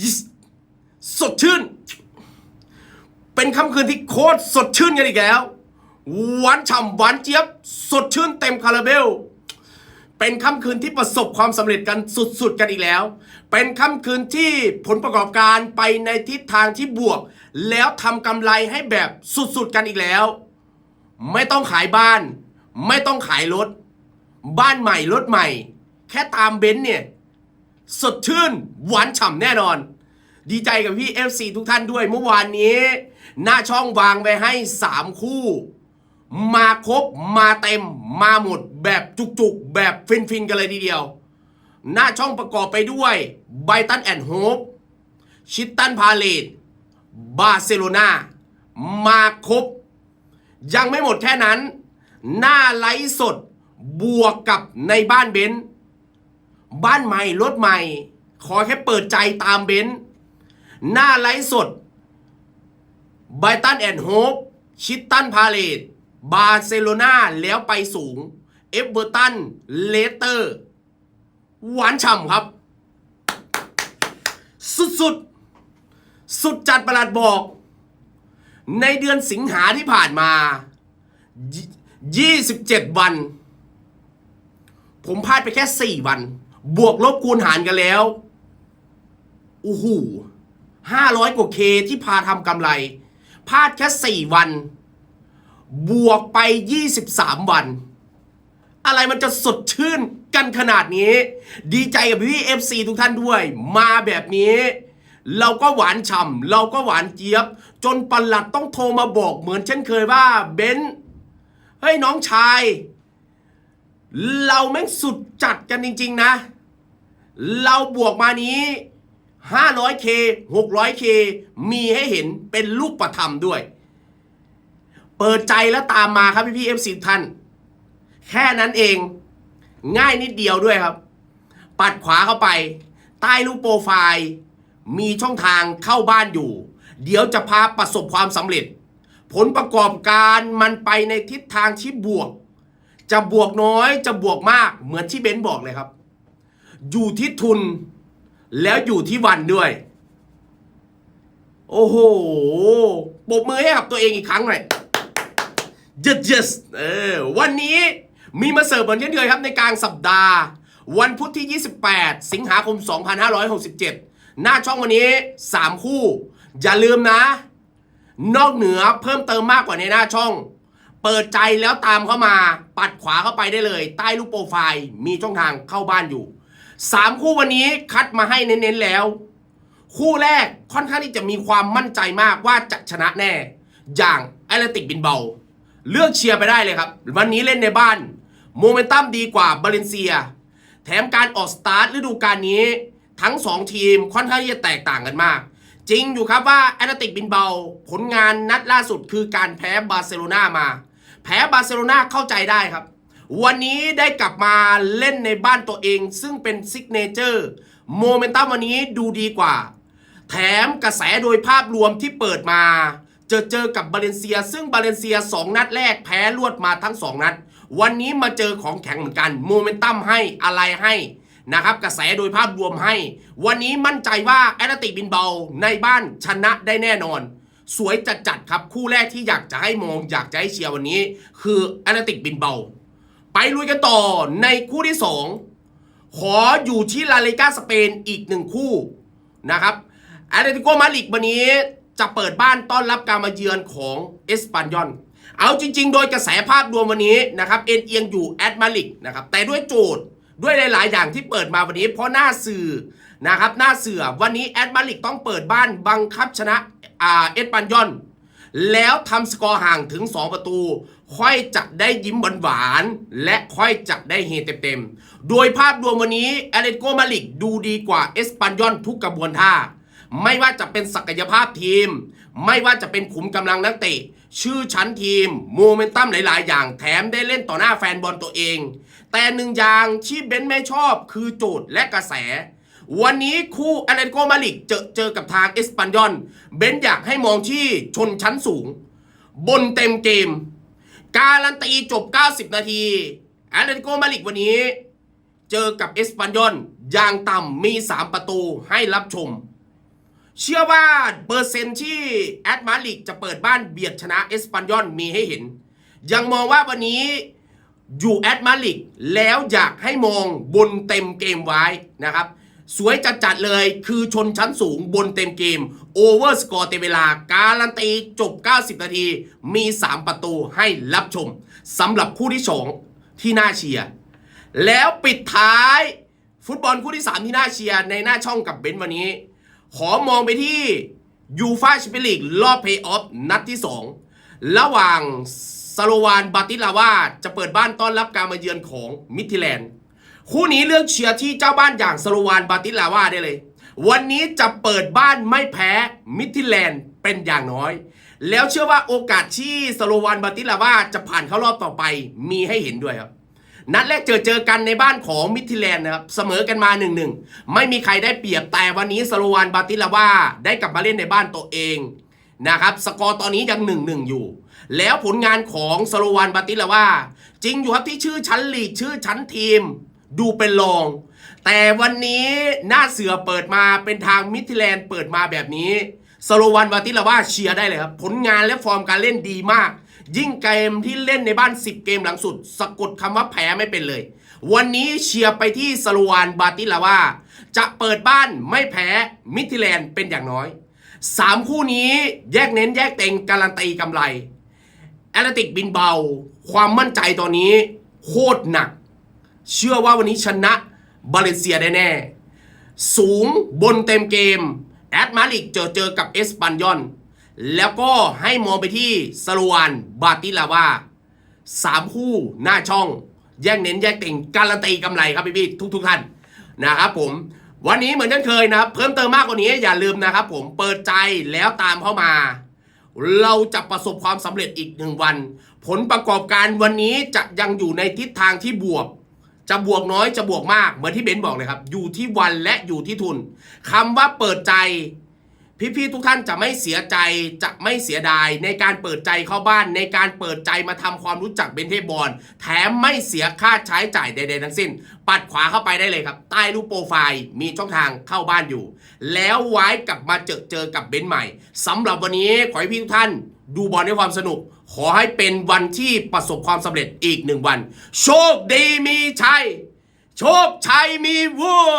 ยิสสดชื่น เป็นค่ำคืนที่โคตรสดชื่นกันอีกแล้วหวานฉ่ำหวานเจี๊ยบ สดชื่นเต็มคาราเบล เป็นค่ำคืนที่ประสบความสำเร็จกันสุดๆกันอีกแล้ว เป็นค่ำคืนที่ผลประกอบการไปในทิศทางที่บวก แล้วทำกำไรให้แบบสุดๆกันอีกแล้ว ไม่ต้องขายบ้าน ไม่ต้องขายรถ บ้านใหม่รถใหม่ แค่ตามเบนซ์เนี่ย สดชื่น หวานฉ่ำแน่นอน ดีใจกับพี่ FC ทุกท่านด้วยเมื่อวานนี้ หน้าช่องวางไปให้ 3 คู่ มาครบมาเต็ม มาหมดแบบจุกๆ แบบฟินๆ กันเลยทีเดียว หน้าช่องประกอบไปด้วยไบตันแอนด์โฮปชิตตันพาเลตบาร์เซโลนามาครบ ยังไม่หมดแค่นั้น หน้าไลฟ์สดบวกกับในบ้านเบนซ์ บ้านใหม่รถใหม่ ขอแค่เปิดใจตามเบนซ์หน้าไลฟ์สดไบตันแอนด์โฮปชิตตันพาเลตบาร์เซโลนาแล้วไปสูง เอฟเวอร์ตัน เลสเตอร์ หวานฉ่ำครับ สุดๆสุดจัดประหลัดบอก ในเดือนสิงหาที่ผ่านมา 27 วัน ผมพลาดไปแค่ 4 วัน บวกลบคูณหารกันแล้วโอ้โห500กว่าเคที่พาทำกำไร พลาดแค่4วัน บวกไป23วัน อะไรมันจะสดชื่นกันขนาดนี้ ดีใจกับพี่เอฟซีทุกท่านด้วย มาแบบนี้ เราก็หวานฉ่ำเราก็หวานเจี๊ยบ จนปันหลัดต้องโทรมาบอกเหมือนเช่นเคยว่าเบนเฮ้ยน้องชาย เราแม่งสุดจัดกันจริง ๆ นะ เราบวกมานี้ 500k 600k มีให้เห็นเป็นลูกประธรรมด้วย เปิดใจแล้วตามมาครับพี่พี่เอฟท่าน แค่นั้นเอง ง่ายนิดเดียวด้วยครับ ปัดขวาเข้าไป ใต้รูปโปรไฟล์ มีช่องทางเข้าบ้านอยู่ เดี๋ยวจะพาประสบความสำเร็จ ผลประกอบการมันไปในทิศทางที่บวก จะบวกน้อยจะบวกมากเหมือนที่เบนซ์บอกเลยครับ อยู่ที่ทุน แล้วอยู่ที่วันด้วย โอ้โหปรบมือให้กับตัวเองอีกครั้งหน่อย yes yes เออวันนี้มีมาเสิร์ฟเหมือนเช่นเคยครับในกลางสัปดาห์ วันพุธที่ 28 สิงหาคม 2567 หน้าช่องวันนี้ 3 คู่ อย่าลืมนะ นอกเหนือเพิ่มเติมมากกว่าในหน้าช่อง เปิดใจแล้วตามเข้ามา ปัดขวาเข้าไปได้เลย ใต้รูปโปรไฟล์ มีช่องทางเข้าบ้านอยู่ 3คู่วันนี้คัดมาให้เน้นๆแล้ว คู่แรกค่อนข้างที่จะมีความมั่นใจมากว่าจะชนะแน่ อย่างแอตเลติกบินเบา เลือกเชียร์ไปได้เลยครับ วันนี้เล่นในบ้านโมเมนตัมดีกว่าบาเลนเซีย แถมการออกสตาร์ทฤดูกาลนี้ ทั้ง 2 ทีมค่อนข้างที่จะแตกต่างกันมาก จริงอยู่ครับว่าแอตเลติกบินเบา ผลงานนัดล่าสุดคือการแพ้บาร์เซโลนามา แพ้บาร์เซโลนาเข้าใจได้ครับ วันนี้ได้กลับมาเล่นในบ้านตัวเอง ซึ่งเป็นซิกเนเจอร์โมเมนตัมวันนี้ดูดีกว่า แถมกระแสโดยภาพรวมที่เปิดมา เจอเจอกับบาเลนเซีย ซึ่งบาเลนเซีย 2 นัดแรกแพ้รวดมาทั้ง 2 นัด วันนี้มาเจอของแข็งเหมือนกันโมเมนตัมให้อะไรให้นะครับกระแสโดยภาพรวมให้ วันนี้มั่นใจว่าแอตติกบินเบาในบ้านชนะได้แน่นอน สวยจัดจัดครับคู่แรกที่อยากจะให้มองอยากจะให้เชียร์วันนี้ คือแอตติกบินเบา ไปลุยกันต่อในคู่ที่ 2 ขออยู่ที่ลาลิกาสเปนอีกหนึ่งคู่นะครับแอตเลติโกมาดริดวันนี้จะเปิดบ้านต้อนรับการมาเยือนของเอสปันยอนเอาจริง ๆ โดยกระแสภาพรวมวันนี้นะครับเอ็นเอียงอยู่แอตมาดริดนะครับแต่ด้วยโจทย์ด้วยหลาย ๆ อย่างที่เปิดมาวันนี้ เพราะหน้าสื่อนะครับหน้าเสือวันนี้แอตมาดริดต้องเปิดบ้านบังคับชนะเอสปันยอน แล้วทำสกอร์ห่างถึง 2 ประตู ค่อยจะได้ยิ้มหวานๆและค่อยจะได้เฮเต็มๆ โดยภาพรวมวันนี้แอเลติโกมาดริดดูดีกว่าเอสปันยอนทุกกระบวนท่า ไม่ว่าจะเป็นศักยภาพทีม ไม่ว่าจะเป็นขุมกำลังนักเตะ ชื่อชั้นทีม โมเมนตัมหลายๆ อย่างแถมได้เล่นต่อหน้าแฟนบอลตัวเอง แต่หนึ่งอย่างที่เบนไม่ชอบคือโจทย์และกระแส วันนี้คู่อเลติโกมาดริดเจอเจอกับทางเอสปันยอน เบนอยากให้มองที่ชนชั้นสูง บนเต็มเกม การันตีจบ 90 นาทีอเลติโกมาดริดวันนี้ เจอกับเอสปันยอนอย่างต่ำมี 3 ประตูให้รับชม เชื่อว่าเปอร์เซ็นต์ที่แอดมาลิกจะเปิดบ้านเบียดชนะเอสปันยอนมีให้เห็น ยังมองว่าวันนี้อยู่แอดมาลิกแล้วอยากให้มองบนเต็มเกมไว้นะครับ สวยจัดๆเลยคือชนชั้นสูงบนเต็มเกม โอเวอร์สกอร์เต็มเวลา การันตีจบ 90 นาที มี 3 ประตูให้รับชมสำหรับคู่ที่ 2 ที่น่าเชียร์แล้วปิดท้าย ฟุตบอลคู่ที่ 3 ที่น่าเชียร์ในหน้าช่องกับเบนซ์วันนี้ ขอมองไปที่ยูฟาแชมเปี้ยนลีกรอบเพย์ออฟนัดที่ 2 ระหว่างสโลวานบาติลาวาจะเปิดบ้านต้อนรับการมาเยือนของมิทิแลนด์ คู่นี้เลือกเชียร์ที่เจ้าบ้านอย่างสโลวานบาติลาวาได้เลย วันนี้จะเปิดบ้านไม่แพ้มิทิแลนด์เป็นอย่างน้อย แล้วเชื่อว่าโอกาสที่สโลวานบาติลาวาจะผ่านเข้ารอบต่อไปมีให้เห็นด้วยครับนัดแรกเจอเจอกันในบ้านของมิทิแลนด์นะครับเสมอกันมา1นหนึ่งไม่มีใครได้เปรียบแต่วันนี้สโลวานบาติลาวาได้กลับมาเล่นในบ้านตัวเองนะครับสกอร์ตอนนี้ยัง1นหนึ่งอยู่ แล้วผลงานของสโลวานบาติลาวาจริงอยู่ครับที่ชื่อชั้นลีกชื่อชั้นทีม ดูเป็นรอง แต่วันนี้หน้าเสือเปิดมาเป็นทางมิทิแลนด์เปิดมาแบบนี้สโลวันวาติลาว่าเชียร์ได้เลยครับ ผลงานและฟอร์มการเล่นดีมาก ยิ่งเกมที่เล่นในบ้าน 10 เกมหลังสุด สะกดคำว่าแพ้ไม่เป็นเลย วันนี้เชียร์ไปที่สโลวานบาติลาว่า จะเปิดบ้านไม่แพ้มิทิแลนด์เป็นอย่างน้อย 3 คู่นี้แยกเน้นแยกเต็งการันตีกำไรแอตเลติกบินเบา ความมั่นใจตอนนี้โคตรหนัก เชื่อว่าวันนี้ชนะบาเลนเซียได้แน่สูงบนเต็มเกม แอดมาลิกเจอเจอกับเอสปันยอน แล้วก็ให้มองไปที่สโลวานบาติลาวาสามคู่หน้าช่อง แยกเน้นแยกเต่งการันตีกำไรครับพี่ๆทุกทุกท่านนะครับผม วันนี้เหมือนเช่นเคยนะครับ เพิ่มเติมมากกว่านี้อย่าลืมนะครับผมเปิดใจแล้วตามเข้ามา เราจะประสบความสำเร็จอีกหนึ่งวัน ผลประกอบการวันนี้จะยังอยู่ในทิศทางที่บวก จะบวกน้อยจะบวกมาก เหมือนที่เบนบอกเลยครับ อยู่ที่วันและอยู่ที่ทุนคำว่าเปิดใจ พี่ๆทุกท่านจะไม่เสียใจจะไม่เสียดาย ในการเปิดใจเข้าบ้านในการเปิดใจมาทำความรู้จักเบนเทบอลแถมไม่เสียค่าใช้จ่ายใดๆทั้งสิ้น ปัดขวาเข้าไปได้เลยครับ ใต้รูปโปรไฟล์มีช่องทางเข้าบ้านอยู่ แล้วไว้กลับมาเจอเจอกับเบนใหม่สำหรับวันนี้ขอให้พี่ทุกท่าน ดูบอลด้วยความสนุก ขอให้เป็นวันที่ประสบความสำเร็จอีกหนึ่งวัน โชคดีมีชัย โชคชัยมีวัว